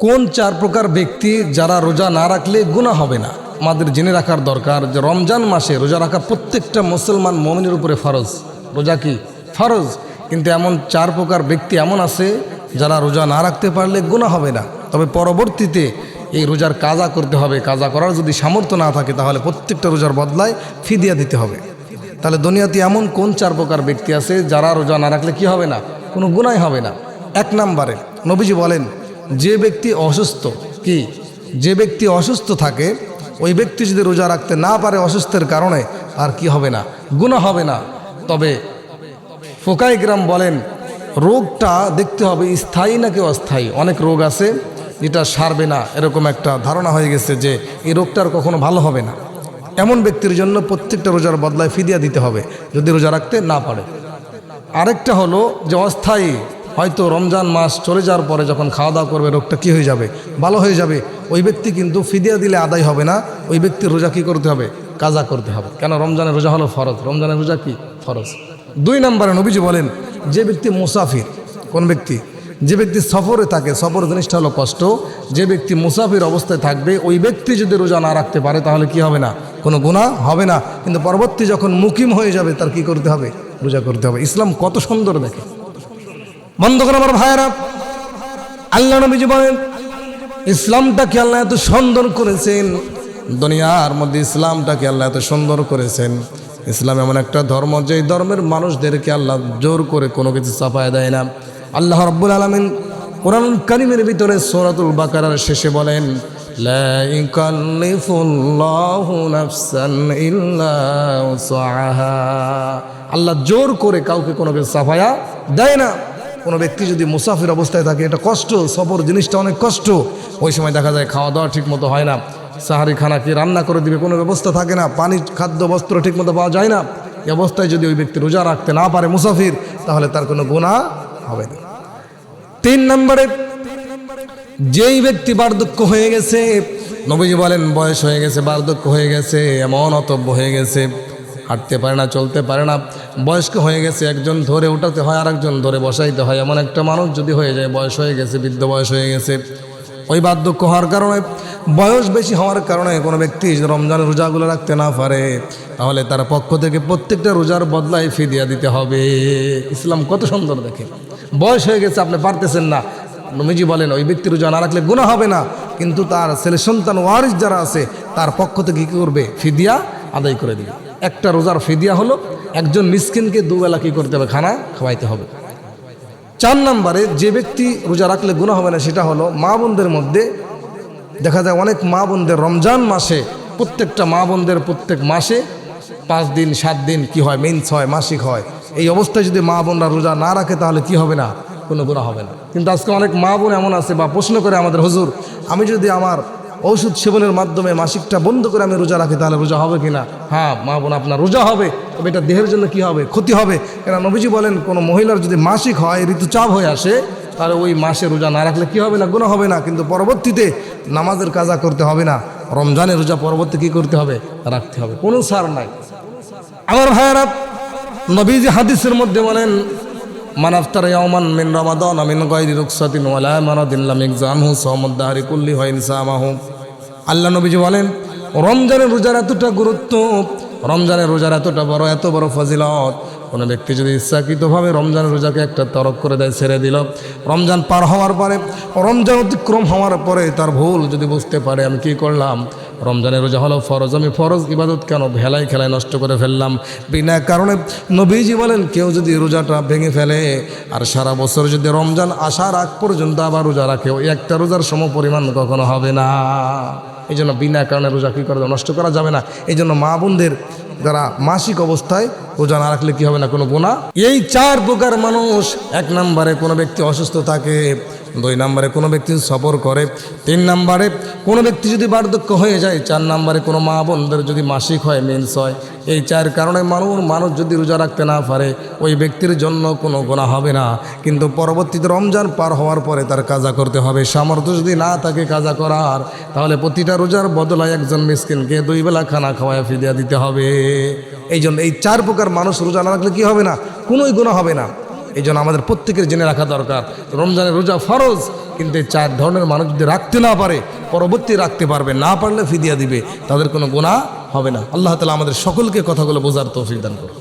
কোন চার প্রকার ব্যক্তি যারা রোজা না রাখলে গুণা হবে না? আমাদের জেনে রাখার দরকার যে রমজান মাসে রোজা রাখা প্রত্যেকটা মুসলমান মমিনের উপরে ফরজ। রোজা কি? ফরজ। কিন্তু এমন চার প্রকার ব্যক্তি এমন আছে যারা রোজা না রাখতে পারলে গুণা হবে না। তবে পরবর্তীতে এই রোজার কাজা করতে হবে। কাজা করার যদি সামর্থ্য না থাকে, তাহলে প্রত্যেকটা রোজার বদলায় ফিদিয়া দিতে হবে। তাহলে দুনিয়াতে এমন কোন চার প্রকার ব্যক্তি আছে যারা রোজা না রাখলে কি হবে না? কোনো গুণাই হবে না। এক নাম্বারে নবীজি বলেন যে ব্যক্তি অসুস্থ, কি? যে ব্যক্তি অসুস্থ থাকে, ওই ব্যক্তি যদি রোজা রাখতে না পারে অসুস্থের কারণে আর কি হবে না? গুণা হবে না। তবে ফোকাই গ্রাম বলেন, রোগটা দেখতে হবে স্থায়ী নাকি অস্থায়ী? অনেক রোগ আছে যেটা সারবে না। এরকম একটা ধারণা হয়ে গেছে যে, এই রোগটার কখনো ভালো হবে না। এমন ব্যক্তির জন্য প্রত্যেকটা রোজার বদলায় ফিদিয়া দিতে হবে, যদি রোজা রাখতে না পারে। আরেকটা হলো যে অস্থায়ী হয়তো রমজান মাস চলে যাওয়ার পরে যখন খাওয়া দাওয়া করবে, রোগটা কী হয়ে যাবে? ভালো হয়ে যাবে। ওই ব্যক্তি কিন্তু ফিদিয়া দিলে আদায় হবে না। ওই ব্যক্তির রোজা কী করতে হবে? কাজা করতে হবে। কেন? রমজানের রোজা হলো ফরজ। রমজানের রোজা কি? ফরজ। দুই নম্বরে নবীজি বলেন, যে ব্যক্তি মুসাফির, কোন ব্যক্তি? যে ব্যক্তি সফরে থাকে, সফর জিনিসটা হলো কষ্ট। যে ব্যক্তি মুসাফির অবস্থায় থাকবে, ওই ব্যক্তি যদি রোজা না রাখতে পারে, তাহলে কি হবে না? কোনো গুণা হবে না। কিন্তু পরবর্তী যখন মুকিম হয়ে যাবে, তার কি করতে হবে? রোজা করতে হবে। ইসলাম কত সুন্দর দেখে। বন্ধ করে আমার ভাইয়েরা। আল্লাহ নবীজি বলেন ইসলামটাকে আল্লাহ এত সুন্দর করেছেন, দুনিয়ার মধ্যে ইসলামটাকে আল্লাহ এত সুন্দর করেছেন। ইসলাম এমন একটা ধর্ম যে ধর্মের মানুষদেরকে আল্লাহ জোর করে কোনো কিছু চাপায় দেয় না। আল্লাহ রব্বুল আলমিন কোরআন কারিমের ভিতরে সৌরাতুল বাকারার শেষে বলেন আল্লাহ জোর করে কাউকে কোনো কিছু চাপায়া দেয় না। কোনো ব্যক্তি যদি মুসাফির অবস্থায় থাকে, এটা কষ্ট সফর জিনিসটা অনেক কষ্ট। ওই সময় দেখা যায় খাওয়া দাওয়া ঠিক মতো হয় না। সাহারি খানা কি রান্না করে দিবে, কোনো ব্যবস্থা থাকে না। পানি, খাদ্য, বস্ত্র ঠিক মতো পাওয়া যায় না। এই অবস্থায় যদি ওই ব্যক্তি রোজা রাখতে না পারে মুসাফির, তাহলে তার কোনো গুণা হবে না। তিন নম্বরে, যেই ব্যক্তি বার্ধক্য হয়ে গেছে, নবীজি বলেন, বয়স হয়ে গেছে, বার্ধক্য হয়ে গেছে, এমন অতব্য হয়ে গেছে। হাঁটতে পারে না, চলতে পারে না। বয়স্ক হয়ে গেছে, একজন ধরে উঠাতে হয় আর একজন ধরে বসাইতে হয়। এমন একটা মানুষ যদি হয়ে যায়, বয়স হয়ে গেছে, বৃদ্ধ বয়স হয়ে গেছে। ওই বার্ধক্য হওয়ার কারণে, বয়স বেশি হওয়ার কারণে কোনো ব্যক্তি যদি রমজানের রোজাগুলো রাখতে না পারে, তাহলে তার পক্ষ থেকে প্রত্যেকটা রোজার বদলায় ফিদিয়া দিতে হবে। ইসলাম কত সুন্দর দেখে। বয়স হয়ে গেছে, আপনি পারতেছেন না। নমিজি বলেন, ওই ব্যক্তি রোজা না রাখলে গুণা হবে না। কিন্তু তার ছেলে সন্তান ওয়ারিস যারা আছে, তার পক্ষ থেকে কী করবে? ফিদিয়া আদায় করে দিবে। একটা রোজার ফিদিয়া হলো, একজন মিসকিনকে দুবেলা কী করতে হবে? খানা খাওয়াইতে হবে। চার নম্বরে যে ব্যক্তি রোজা রাখলে গুণা হবে না, সেটা হলো মা বোনদের মধ্যে, দেখা যায় অনেক মা বোনদের রমজান মাসে, প্রত্যেকটা মা বোনদের প্রত্যেক মাসে পাঁচ দিন, সাত দিন কি হয়? মেন্স হয়, মাসিক হয়। এই অবস্থায় যদি মা বোনরা রোজা না রাখে, তাহলে কি হবে না? কোনো গুণা হবে না। কিন্তু আজকে অনেক মা বোন এমন আছে বা প্রশ্ন করে আমাদের, হুজুর, আমি যদি আমার ঔষধ সেবনের মাধ্যমে মাসিকটা বন্ধ করে আমি রোজা রাখি, তাহলে রোজা হবে কি না হ্যাঁ মা বোন, আপনার রোজা হবে, তবে এটা দেহের জন্য কি হবে? ক্ষতি হবে। কেন নবীজি বলেন, কোনো মহিলার যদি মাসিক হয়, ঋতুচাপ হয়ে আসে, তাহলে ওই মাসে রোজা না রাখলে কি হবে না গুণ হবে না, কিন্তু পরবর্তীতে নামাজের কাজা করতে হবে না। রমজানের রোজা পরবর্তী কি করতে হবে? রাখতে হবে। কোনো সার নাই। আমার ভাইয়ারা, নবীজি হাদিসের মধ্যে বলেন মান আফতার ইয়াওমান মিন রমাদান মিন গায়রি রুকসাতিন ওয়ালা মারাদিন লাম ইকজানহু সাওমুদ্দাহরি কুল্লি হয় ইনসামাহু আল্লাহ নবীজি বলেন, রমজানের রোজার এতটা গুরুত্ব, রমজানের রোজার এতটা বড়, এত বড় ফজিলত। কোনো ব্যক্তি যদি ইচ্ছাকৃতভাবে রমজানের রোজাকে একটা তরক করে দেয়, ছেড়ে দিল, রমজান পার হওয়ার পরে, রমজান অতিক্রম হওয়ার পরে তার ভুল যদি বুঝতে পারে, আমি কি করলাম? রমজানের রোজা হলো ফরজ। আমি ফরজ ইবাদত কেন? ভেলায় খেলায় নষ্ট করে ফেললাম। বিনা কারণে নবীজি বলেন, কেউ যদি রোজাটা ভেঙে ফেলে আর সারা বছর যদি রমজান আসার আগ পর্যন্ত আবার রোজা রাখে, ওই একটা রোজার সম পরিমাণ কখনো হবে না। এই জন্য বিনা কারণে রোজা কী করা নষ্ট করা যাবে না? এই জন্য মা বোনদের যারা মাসিক অবস্থায় রোজা না রাখলে কি হবে না? কোনো গোনা এই চার প্রকার মানুষ এক নম্বরে কোনো ব্যক্তি অসুস্থ থাকে দুই নম্বরে কোনো ব্যক্তি সফর করে, তিন নম্বরে কোনো ব্যক্তি যদি বার্ধক্য হয়ে যায়, চার নম্বরে কোনো মা বোনদের যদি মাসিক হয়, মেন্স হয়, এই চার কারণে মানুষ মানুষ যদি রোজা রাখতে না পারে, ওই ব্যক্তির জন্য কোনো গোনা হবে না। কিন্তু পরবর্তীতে রমজান পার হওয়ার পরে তার কাজা করতে হবে। সামর্থ্য যদি না থাকে কাজা করার, তাহলে প্রতিটা রোজার বদলায় একজন মিসকিনকে দুই বেলা খানা খাওয়ায় ফিদিয়া দিতে হবে। এই জন্য এই চার প্রকার মানুষ রোজা না রাখলে কি হবে না? কোনোই গুণা হবে না। এই জন্য আমাদের প্রত্যেকের জেনে রাখা দরকার। রমজানের রোজা ফরজ, কিন্তু এই চার ধরনের মানুষ যদি রাখতে না পারে, পরবর্তী রাখতে পারবে, না পারলে ফিদিয়া দিবে, তাদের কোনো গোনা হবে না। আল্লাহ তালা আমাদের সকলকে কথাগুলো বোঝার তৌফিক দান করুন।